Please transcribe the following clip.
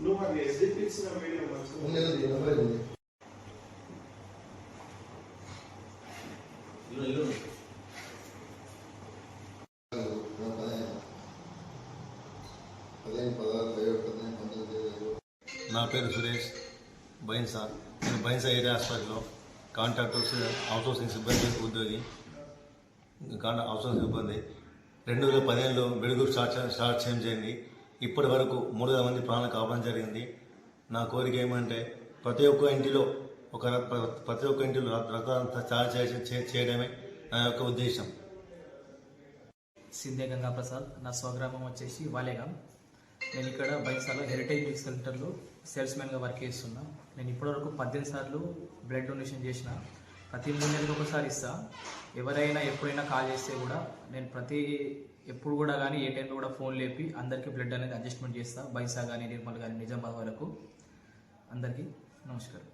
నువ్వు అది ఎస్డిపి ఇచ్చిన వీడియో మంచిగా నా పేరు సురేష్ బైన్సా నేను బైన్సా ఏరియా హాస్పిటల్లో కాంట్రాక్టర్స్ అవుట్సోర్సింగ్ సిబ్బంది ఉద్యోగి కాంట్రా అవుట్సోర్సింగ్ సిబ్బంది. రెండు వేల పదిహేనులో వెలుగు స్టార్ట్ స్టార్ట్ చేయడం జరిగింది ఇప్పటి వరకు మూడు వేల మంది ప్రాణాలు కావడం జరిగింది. నా కోరిక ఏమంటే ప్రతి ఒక్క ఇంటిలో ఒక ప్రతి ఒక్క ఇంటిలో రక్తదానం తయారు చేసి చేయడమే నా యొక్క ఉద్దేశం. సిందే గంగా ప్రసాద్ నా స్వగ్రామం వచ్చేసి వాలేగాం. నేను ఇక్కడ బైసాలో హెరిటేజ్ మిల్క్ సెంటర్లో సేల్స్మెన్గా వర్క్ చేస్తున్నా. నేను ఇప్పటివరకు పద్దెనిమిది సార్లు బ్లడ్ డొనేషన్ చేసిన. ప్రతి మూడు నెలలకు ఒకసారి ఇస్తా. ఎవరైనా ఎప్పుడైనా కాల్ చేస్తే కూడా నేను ప్రతి ఎప్పుడు కూడా కానీ ఏ టైంలో కూడా ఫోన్ లేపి అందరికీ బ్లడ్ అనేది అడ్జస్ట్మెంట్ చేస్తా. బైసా కానీ నిర్మల్ కానీ నిజామాబాద్ వరకు అందరికీ నమస్కారం.